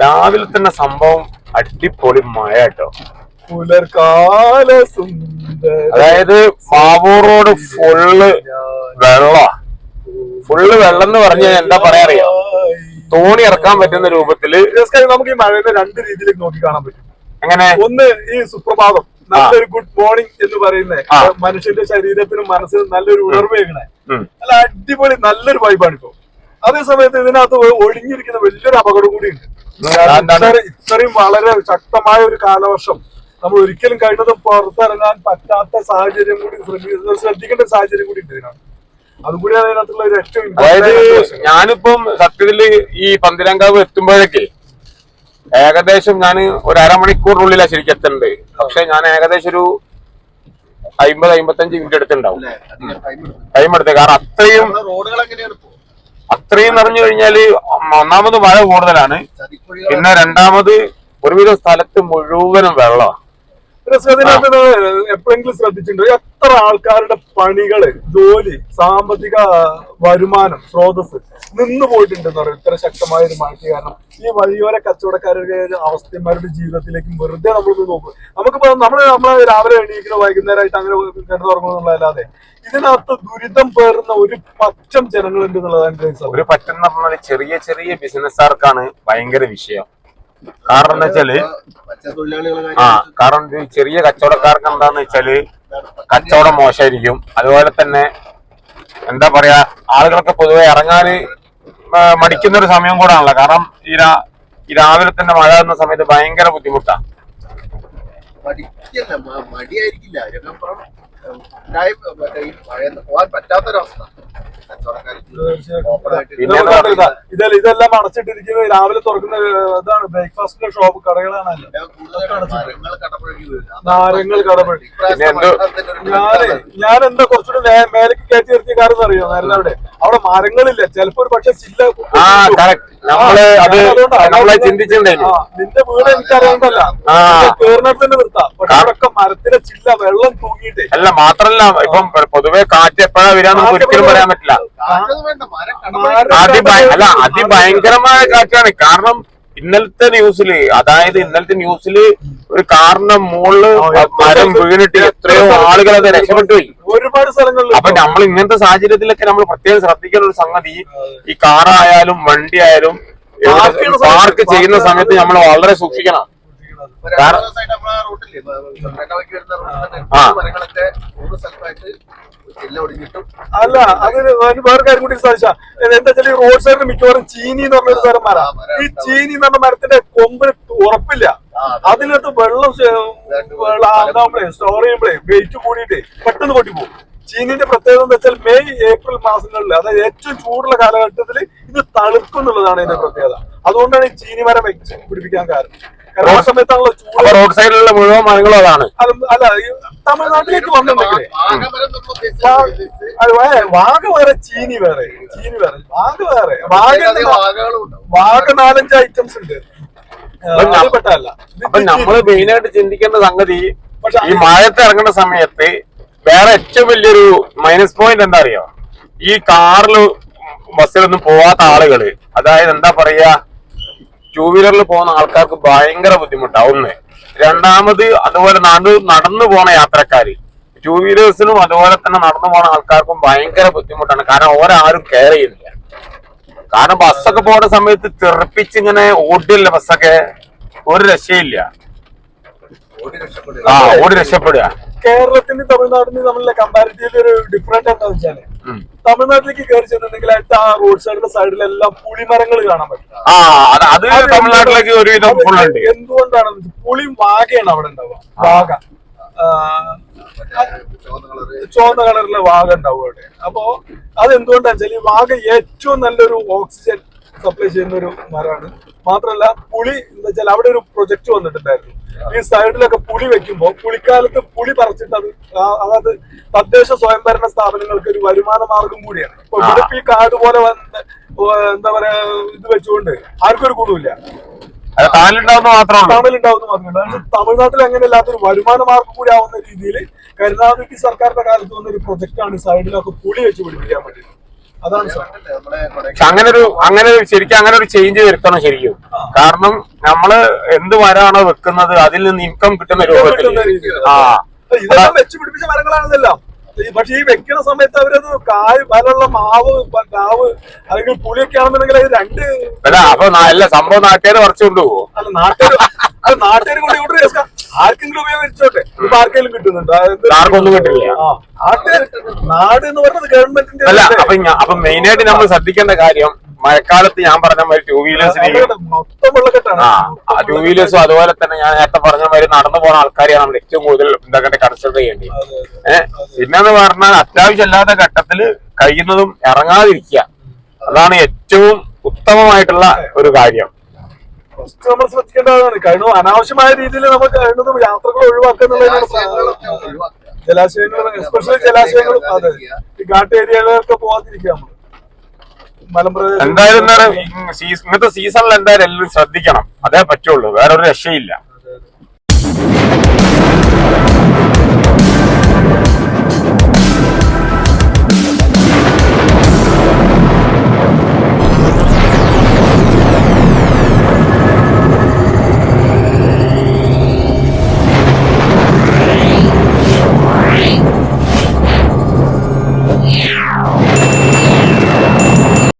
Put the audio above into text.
രാവിലെ തന്നെ സംഭവം അടിപൊളി മഴ കേട്ടോ. പുലർകാല അതായത് മാവൂർ റോഡ് ഫുള്ള് വെള്ളമാ ഫുള്ള് വെള്ളം എന്ന് പറഞ്ഞാൽ എന്താ പറയാ അറിയാം? തോണി ഇറക്കാൻ പറ്റുന്ന രൂപത്തിൽ നമുക്ക് ഈ മഴയുടെ രണ്ട് രീതിയിൽ നോക്കി കാണാൻ പറ്റും. എങ്ങനെ? ഒന്ന് ഈ സുപ്രഭാതം. നല്ലൊരു ഗുഡ് മോർണിംഗ് എന്ന് പറയുന്നത് ആ. മനുഷ്യന്റെ ശരീരത്തിനും മനസ്സിനും നല്ലൊരു ഉണർവേകണേ. ഉം. നല്ല അടിപൊളി നല്ലൊരു വൈബാണ് ഇപ്പൊ. അതേ സമയത്ത് ഇതിനകത്ത് ഒഴിഞ്ഞിരിക്കുന്ന ഒളിഞ്ഞിരിക്കുന്ന വലിയൊരു അപകടം കൂടിയുണ്ട് ഇത്രയും വളരെ ശക്തമായ ഒരു കാലവർഷം നമ്മൾ ഒരിക്കലും കഴിഞ്ഞതും പുറത്തിറങ്ങാൻ പറ്റാത്ത സാഹചര്യം കൂടി ശ്രദ്ധിക്കേണ്ട ഒരു സാഹചര്യം കൂടി ഉണ്ട് ഇതിനകത്ത്. അതും കൂടിയാണ് ഇതിനകത്തുള്ള ഒരു ഏറ്റവും അതായത് ഞാനിപ്പം സത്യത്തിൽ ഈ പന്തിരങ്കാവ് എത്തുമ്പോഴേക്ക് ഏകദേശം ഞാൻ ഒരു അരമണിക്കൂറിനുള്ളിലാണ് ശരിക്കും എത്തേണ്ടത്. പക്ഷെ ഞാൻ ഏകദേശം ഒരു അമ്പത് അമ്പത്തഞ്ച് മിനിറ്റ് എടുത്തിട്ടുണ്ടാവും. ടൈം എടുത്തേ കാരണം അത്രയും റോഡുകൾ എങ്ങനെയാണ് അത്രയും നിറഞ്ഞു കഴിഞ്ഞാൽ ഒന്നാമത് മഴ കൂടുതലാണ്. പിന്നെ രണ്ടാമത് ഒരുവിധ സ്ഥലത്ത് മുഴുവനും വെള്ളമാണ്. എപ്പോഴെങ്കിലും ശ്രദ്ധിച്ചിട്ടുണ്ടോ? എത്ര ആൾക്കാരുടെ പണികൾ ജോലി സാമ്പത്തിക വരുമാനം സ്രോതസ് നിന്ന് പോയിട്ടുണ്ടെന്ന് പറയും. ഇത്ര ശക്തമായ ഒരു മഴയ്ക്ക് കാരണം ഈ വഴിയോര കച്ചവടക്കാരുടെ അവസ്ഥമാരുടെ ജീവിതത്തിലേക്കും വെറുതെ നമ്മളൊന്ന് നോക്കും. നമുക്കിപ്പോ നമ്മൾ നമ്മളെ രാവിലെ എണീക്കുന്ന വൈകുന്നേരമായിട്ട് അങ്ങനെ കിടന്നുറങ്ങുന്നുള്ളതല്ലാതെ ഇതിനകത്ത് ദുരിതം പേറുന്ന ഒരു പറ്റം ജനങ്ങളുണ്ട് എന്നുള്ളതാണ് ഒരു പറ്റം എന്ന് പറഞ്ഞാൽ ചെറിയ ചെറിയ ബിസിനസ്സുകാർക്കാണ് ഭയങ്കര വിഷയം. കാരണം എന്താ വെച്ചാൽ ആ കാരണം ചെറിയ കച്ചവടക്കാർക്ക് എന്താന്ന് വെച്ചാൽ കച്ചവടം മോശമായിരിക്കും അതുപോലെ തന്നെ എന്താ പറയാ ആളുകളൊക്കെ പൊതുവെ ഇറങ്ങാന് മടിക്കുന്ന ഒരു സമയം കൂടാണല്ലോ. കാരണം ഈ രാ- ഈ രാവിലെ തന്നെ മഴ എന്ന സമയത്ത് ഭയങ്കര ബുദ്ധിമുട്ടാണ് മടിയായിരിക്കില്ല. പറ്റാത്തൊരവസ്ഥ. ഇതെല്ലാം ഇതെല്ലാം അടച്ചിട്ടിരിക്കുന്നത് രാവിലെ തുറക്കുന്ന ഇതാണ് ബ്രേക്ക്ഫാസ്റ്റിന്റെ ഷോപ്പ് കടകളാണല്ലോ. നാരങ്ങൾ ഞാൻ ഞാൻ എന്താ കുറച്ചുകൂടി മേലേക്ക് കയറ്റി നിർത്തിയ കാര്യം അറിയോ? നേരത്തെ അവിടെ. അവിടെ മരങ്ങളില്ല. ചിലപ്പോ ഒരു പക്ഷെ ചില്ല നമ്മൾ അത് നമ്മളെ ചിന്തിച്ചിട്ടുണ്ടായിരുന്നു നിന്റെ വീട്. കേറിനടുത്തന്നെ നിർത്താം. പക്ഷെ മരത്തിലെ ചില്ല വെള്ളം തൂങ്ങിയിട്ട്. അല്ല മാത്രല്ല ഇപ്പം പൊതുവെ കാറ്റ് എപ്പോഴാ വരാന്ന് നമുക്ക് ഒരിക്കലും പറയാൻ പറ്റില്ല. അതിഭയ അല്ല അതിഭയങ്കരമായ കാറ്റാണ്. കാരണം ഇന്നലത്തെ ന്യൂസിൽ അതായത് ഇന്നലത്തെ ന്യൂസിൽ ഒരു കാറിന്റെ മുകളിൽ മരം വീണിട്ട് എത്രയോ ആളുകൾ അത് രക്ഷപ്പെട്ടു പോയി ഒരുപാട് സ്ഥലങ്ങളിൽ അപ്പൊ നമ്മൾ ഇങ്ങനത്തെ സാഹചര്യത്തിലൊക്കെ നമ്മൾ പ്രത്യേകം ശ്രദ്ധിക്കേണ്ട ഒരു സംഗതി ഈ കാറായാലും വണ്ടി ആയാലും പാർക്ക് ചെയ്യുന്ന സമയത്ത് നമ്മൾ വളരെ സൂക്ഷിക്കണം. ആ. അല്ല അതിന് വേറെ കാര്യം കൂടി സാധിച്ചാ എന്താ വെച്ചാൽ റോഡ് സൈഡിൽ മിക്കവാറും ചീനി എന്ന് പറഞ്ഞൊരു തരം മരം. ഈ ചീനി എന്ന് പറഞ്ഞ മരത്തിന്റെ കൊമ്പിന് ഉറപ്പില്ല. അതിനകത്ത് വെള്ളം ശേ- വെള്ളം ഉണ്ടാവുമ്പോഴേ സ്റ്റോർ ചെയ്യുമ്പോഴേ വെയിറ്റ് കൂടിയിട്ട് പെട്ടെന്ന് പൊട്ടിപ്പോകും ചീനിന്റെ പ്രത്യേകത എന്താ വെച്ചാൽ മെയ് ഏപ്രിൽ മാസങ്ങളിൽ അതായത് ഏറ്റവും ചൂടുള്ള കാലഘട്ടത്തിൽ ഇത് തളുക്കും എന്നുള്ളതാണ് ഇതിന്റെ പ്രത്യേകത. അതുകൊണ്ടാണ് ഈ ചീനി മരം പിടിപ്പിക്കാൻ കാരണം. അപ്പൊ റോഡ് സൈഡിലുള്ള മുഴുവൻ മരങ്ങളും അതാണ്. അല്ല തമിഴ്നാട്ടിലേക്ക് വന്നിട്ടുണ്ടെങ്കിലേ. വാഗമരം നമ്മൾ വാ- ഉദ്ദേശിച്ചത് അത് വേ- വാഗ വേറെ ചീനി വേറെ ചീനി വേറെ വാഗ വേറെ. വാഗ വാഗ നാലഞ്ച് ഐറ്റംസ് ഉണ്ട്. അപ്പൊ നമ്മൾ മെയിൻ ആയിട്ട് ചിന്തിക്കേണ്ട സംഗതി ഈ മഴയത്ത് ഇറങ്ങുന്ന സമയത്ത് വേറെ ഏറ്റവും വലിയൊരു മൈനസ് പോയിന്റ് എന്താ അറിയോ? ഈ കാറിൽ ബസ്സിലൊന്നും പോവാത്ത ആളുകൾ അതായത് എന്താ പറയാ? ടൂ വീലറിൽ പോകുന്ന ആൾക്കാർക്ക് ഭയങ്കര ബുദ്ധിമുട്ടാണ് ഒന്ന് രണ്ടാമത് അതുപോലെ നടു നടന്നു പോണ യാത്രക്കാർ ടൂ വീലേഴ്സിനും അതുപോലെ തന്നെ നടന്നു പോണ ആൾക്കാർക്കും ഭയങ്കര ബുദ്ധിമുട്ടാണ്. കാരണം ഓരാരും കെയർ ചെയ്യുന്നില്ല. കാരണം ബസ്സൊക്കെ പോകുന്ന സമയത്ത് തെറിപ്പിച്ച് ഇങ്ങനെ ഓടില്ല ബസ്സൊക്കെ ഒരു രക്ഷയില്ല. ആ ഓടി രക്ഷപ്പെടുക. കേരളത്തിന്റെ തമിഴ്നാടിന് തമ്മിലുള്ള കമ്പാരിറ്റീവ് ഒരു ഡിഫറന്റ് എന്താണെന്ന് വെച്ചാൽ. തമിഴ്നാട്ടിലേക്ക് കയറി ചെന്നിട്ടുണ്ടെങ്കിൽ ആ റോഡ് സൈഡിലെ സൈഡിലെല്ലാം പുളിമരങ്ങൾ കാണാൻ പറ്റും. ആ അത് അത് തമിഴ്നാട്ടിലേക്ക് ഒരുവിധം അത് ഫുൾ ഉണ്ട് എന്തുകൊണ്ടാണ് പുളി വാഗയാണ് അവിടെ ഉണ്ടാവുക. വാഗ. ചുവന്ന കളറ് ചുവന്ന കളറിലെ വാഗ ഉണ്ടാവും അവിടെ. അപ്പോ അതെന്തുകൊണ്ടാന്ന് വെച്ചാൽ ഈ വാഗ ഏറ്റവും നല്ലൊരു ഓക്സിജൻ സപ്ലൈ ചെയ്യുന്ന ഒരു മരമാണ്. മാത്രമല്ല പുളി എന്താ വെച്ചാൽ അവിടെ ഒരു പ്രൊജക്ട് വന്നിട്ടുണ്ടായിരുന്നു. ഈ സൈഡിലൊക്കെ പുളി വെക്കുമ്പോ പുളിക്കാലത്ത് പുളി പറിച്ചിട്ട് അത് അതായത് തദ്ദേശ സ്വയംഭരണ സ്ഥാപനങ്ങൾക്ക് ഒരു വരുമാന മാർഗം കൂടിയാണ്. ഇപ്പൊ ഇവിടെ ഈ കാട് പോലെ വന്ന് എന്താ പറയാ ഇത് വെച്ചുകൊണ്ട് ആർക്കും ഒരു ഗുണമില്ല അത് താനുണ്ടാവുന്ന മാത്രമേ ഉള്ളൂ. തമിഴ്നാട്ടിൽ അങ്ങനെ അല്ലാത്തൊരു വരുമാന മാർഗം കൂടി ആവുന്ന രീതിയിൽ കരുണാനിധി സർക്കാരിന്റെ കാലത്ത് വന്ന ഒരു പ്രൊജക്ട് ആണ് സൈഡിലൊക്കെ പുളി വെച്ച് പിടിപ്പിക്കാൻ പറ്റുന്നത് അതാണ് അങ്ങനെ ഒരു അങ്ങനെ ഒരു ശരിക്കും അങ്ങനെ ഒരു ചേഞ്ച് വരുത്തണം ശരിക്കും. കാരണം നമ്മൾ എന്ത് മരമാണോ വെക്കുന്നത് അതിൽ നിന്ന് ഇൻകം കിട്ടുന്ന രൂപത്തിൽ. ആ. വെച്ച് പിടിപ്പിച്ച മരങ്ങളാണെന്നെല്ലാം പക്ഷെ ഈ വെക്കുന്ന സമയത്ത് അവരത് കായ് പലുള്ള മാവ് കാവ് അല്ലെങ്കിൽ പുളിയൊക്കെ ആണെന്നുണ്ടെങ്കിൽ അത് രണ്ട് അല്ല അപ്പൊ അല്ല സംഭവം നാട്ടുകാർ പറിച്ചു കൊണ്ടുപോകും അല്ല നാട്ടുകാർ അത് നാട്ടുകാർ കൊണ്ട് ഇവിടെ ആർക്കെങ്കിലും ഉപയോഗിച്ചോട്ടെ? ഇപ്പൊ ആർക്കെങ്കിലും കിട്ടുന്നുണ്ട്? ആർക്കൊന്നും കിട്ടില്ല. നാട്ടുകാർ നാട് എന്ന് പറയുന്നത് ഗവൺമെന്റിന്റെ അല്ല? അപ്പൊ അപ്പൊ മെയിൻ ആയിട്ട് നമ്മൾ ശ്രദ്ധിക്കേണ്ട കാര്യം മഴക്കാലത്ത് ഞാൻ പറഞ്ഞ മാതിരി ടൂ വീലേഴ്സിന് ആ ടൂ വീലേഴ്സും അതുപോലെ തന്നെ ഞാൻ നേരത്തെ പറഞ്ഞ മാതിരി നടന്നു പോകുന്ന ആൾക്കാരെയാണ് നമ്മൾ ഏറ്റവും കൂടുതൽ എന്താ കൺസിഡർ ചെയ്യേണ്ടി. ഏഹ് പിന്നെന്ന് പറഞ്ഞാൽ അത്യാവശ്യം അല്ലാത്ത ഘട്ടത്തിൽ കഴിയുന്നതും ഇറങ്ങാതിരിക്കുക. അതാണ് ഏറ്റവും ഉത്തമമായിട്ടുള്ള ഒരു കാര്യം. ഫസ്റ്റ് നമ്മൾ ശ്രദ്ധിക്കേണ്ടതാണ് കഴിഞ്ഞ അനാവശ്യമായ രീതിയിൽ നമ്മൾ കഴിയുന്നതും യാത്രകൾ ഒഴിവാക്കുക ജലാശയങ്ങളും ജലാശയങ്ങൾ എസ്പെഷ്യലി ജലാശയങ്ങളും അതെ. ഈ ഘാട്ട് ഏരിയകളിലൊക്കെ പോകാതിരിക്കുക എന്തായാലും ഇങ്ങനത്തെ സീസണിൽ എന്തായാലും എല്ലാവരും ശ്രദ്ധിക്കണം. അതേ പറ്റുള്ളൂ. വേറെ ഒരു രക്ഷയില്ല.